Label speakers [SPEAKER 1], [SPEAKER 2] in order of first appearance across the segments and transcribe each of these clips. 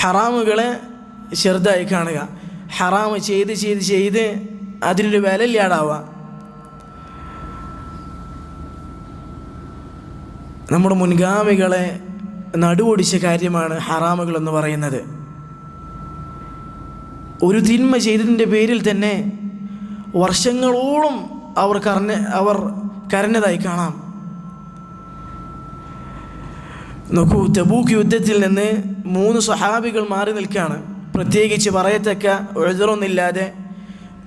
[SPEAKER 1] ഹറാമുകളെ ചെറുതായി കാണുക. ഹറാമ് ചെയ്ത് ചെയ്ത് ചെയ്ത് അതിനൊരു വില ഇല്ലാടാവുക നമ്മുടെ മുൻഗാമികളെ നടുവൊടിച്ച കാര്യമാണ് ഹറാമുകൾ എന്ന് പറയുന്നത്. ഒരു തിന്മ ചെയ്തതിന്റെ പേരിൽ തന്നെ വർഷങ്ങളോളം അവർ കരഞ്ഞ അവർ കരഞ്ഞതായി കാണാം. നോക്കൂ തബൂക്ക് യുദ്ധത്തിൽ നിന്ന് മൂന്ന് സ്വഹാബികൾ മാറി നിൽക്കുകയാണ് പ്രത്യേകിച്ച് പറയത്തക്ക ഒഴുതറൊന്നില്ലാതെ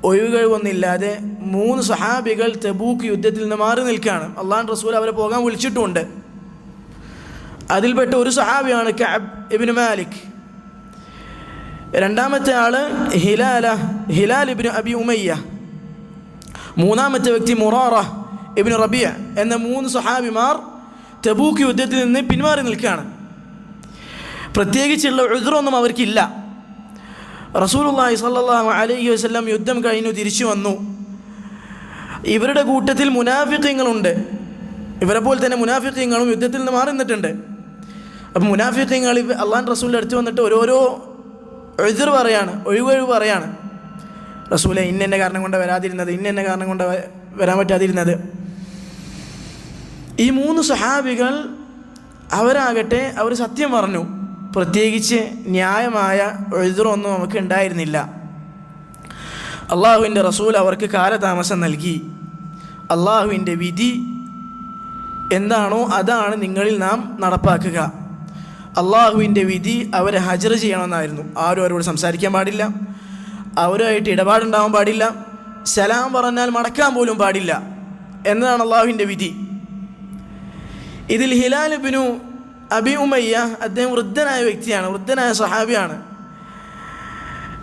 [SPEAKER 1] ഒഴിവുകഴിവൊന്നില്ലാതെ മൂന്ന് സഹാബികൾ തബൂക്ക് യുദ്ധത്തിൽ നിന്ന് മാറി നിൽക്കുകയാണ് അള്ളാൻ റസൂൽ അവരെ പോകാൻ വിളിച്ചിട്ടുമുണ്ട് അതിൽപ്പെട്ട ഒരു സഹാബിയാണ് കഅബ് ഇബിന് മാലിക്. രണ്ടാമത്തെ ആൾ ഹിലാല ഹിലാൽ ഇബിന് അബി ഉമയ്യ. മൂന്നാമത്തെ വ്യക്തി മുറാറ ഇബിന് റബിയ എന്ന മൂന്ന് സഹാബിമാർ തബൂക്ക് യുദ്ധത്തിൽ നിന്ന് പിന്മാറി നിൽക്കുകയാണ്. പ്രത്യേകിച്ചുള്ള ഉദ്രൊന്നും അവർക്കില്ല. റസൂലുള്ളാഹി സ്വല്ലല്ലാഹു അലൈഹി വസല്ലം യുദ്ധം കഴിഞ്ഞു തിരിച്ചു വന്നു. ഇവരുടെ കൂട്ടത്തിൽ മുനാഫിക്കങ്ങളുണ്ട് ഇവരെ പോലെ തന്നെ മുനാഫിക്കങ്ങളും യുദ്ധത്തിൽ നിന്ന് മാറി നിന്നിട്ടുണ്ട്. അപ്പം മുനാഫിക്കങ്ങൾ അള്ളാൻ റസൂലിന്റെ അടുത്ത് വന്നിട്ട് ഓരോരോ എഴുതർ പറയാണ് ഒഴിവൊഴിവ് പറയാണ്. റസൂലെ ഇന്നെന്നെ കാരണം കൊണ്ട് വരാതിരുന്നത് ഇന്നെന്നെ കാരണം കൊണ്ട് വരാൻ പറ്റാതിരുന്നത്. ഈ മൂന്ന് സഹാബികൾ അവരാകട്ടെ അവർ സത്യം പറഞ്ഞു പ്രത്യേകിച്ച് ന്യായമായ എഴുതറൊന്നും നമുക്ക് ഉണ്ടായിരുന്നില്ല. അള്ളാഹുവിന്റെ റസൂൽ അവർക്ക് കാലതാമസം നൽകി. അള്ളാഹുവിന്റെ വിധി എന്താണോ അതാണ് നിങ്ങളിൽ നാം നടപ്പാക്കുക. അള്ളാഹുവിന്റെ വിധി അവരെ ഹജർ ചെയ്യണമെന്നായിരുന്നു. ആരും അവരോട് സംസാരിക്കാൻ പാടില്ല. അവരുമായിട്ട് ഇടപാടുണ്ടാവാൻ പാടില്ല. സലാം പറഞ്ഞാൽ മടക്കാൻ പോലും പാടില്ല. എന്നതാണ് അള്ളാഹുവിന്റെ വിധി. ഇതിൽ ഹിലാൽ ബിനു അബി ഉമയ്യ അദ്ദേഹം വൃദ്ധനായ വ്യക്തിയാണ് വൃദ്ധനായ സഹാബിയാണ്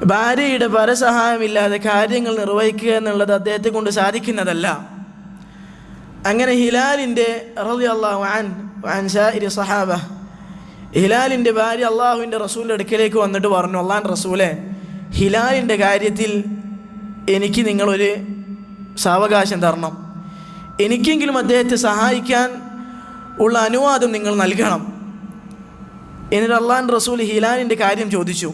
[SPEAKER 1] ഭാര്യയുടെ പരസഹായമില്ലാതെ കാര്യങ്ങൾ നിർവഹിക്കുക എന്നുള്ളത് അദ്ദേഹത്തെ കൊണ്ട് സാധിക്കുന്നതല്ല. അങ്ങനെ ഹിലാലിന്റെ റളി അള്ളാഹു സഹാബ ഹിലാലിന്റെ ഭാര്യ അള്ളാഹുവിന്റെ റസൂലിന്റെ അടുക്കലേക്ക് വന്നിട്ട് പറഞ്ഞു അള്ളാൻ റസൂലെ ഹിലാലിന്റെ കാര്യത്തിൽ എനിക്ക് നിങ്ങളൊരു സാവകാശം തരണം. എനിക്കെങ്കിലും അദ്ദേഹത്തെ സഹായിക്കാൻ ഉള്ള അനുവാദം നിങ്ങൾ നൽകണം. എന്നിട്ട് അള്ളാൻ റസൂൽ ഹിലാലിന്റെ കാര്യം ചോദിച്ചു.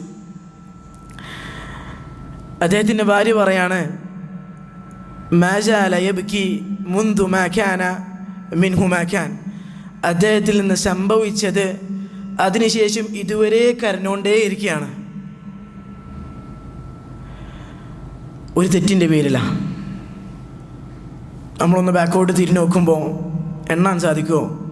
[SPEAKER 1] അദ്ദേഹത്തിന്റെ ഭാര്യ പറയാണ് മാജാല യബ്കി മുന്തു മാഖാന മിൻഹു മാഖാൻ അദ്ദേഹത്തിൽ നിന്ന് സംഭവിച്ചത് അതിനുശേഷം ഇതുവരെ കരഞ്ഞുകൊണ്ടേയിരിക്കുകയാണ് ഒരു തെറ്റിന്റെ പേരിലാണ് നമ്മളൊന്ന് ബാക്കോട്ട് തിരിഞ്ഞു നോക്കുമ്പോൾ എണ്ണാൻ സാധിക്കുമോ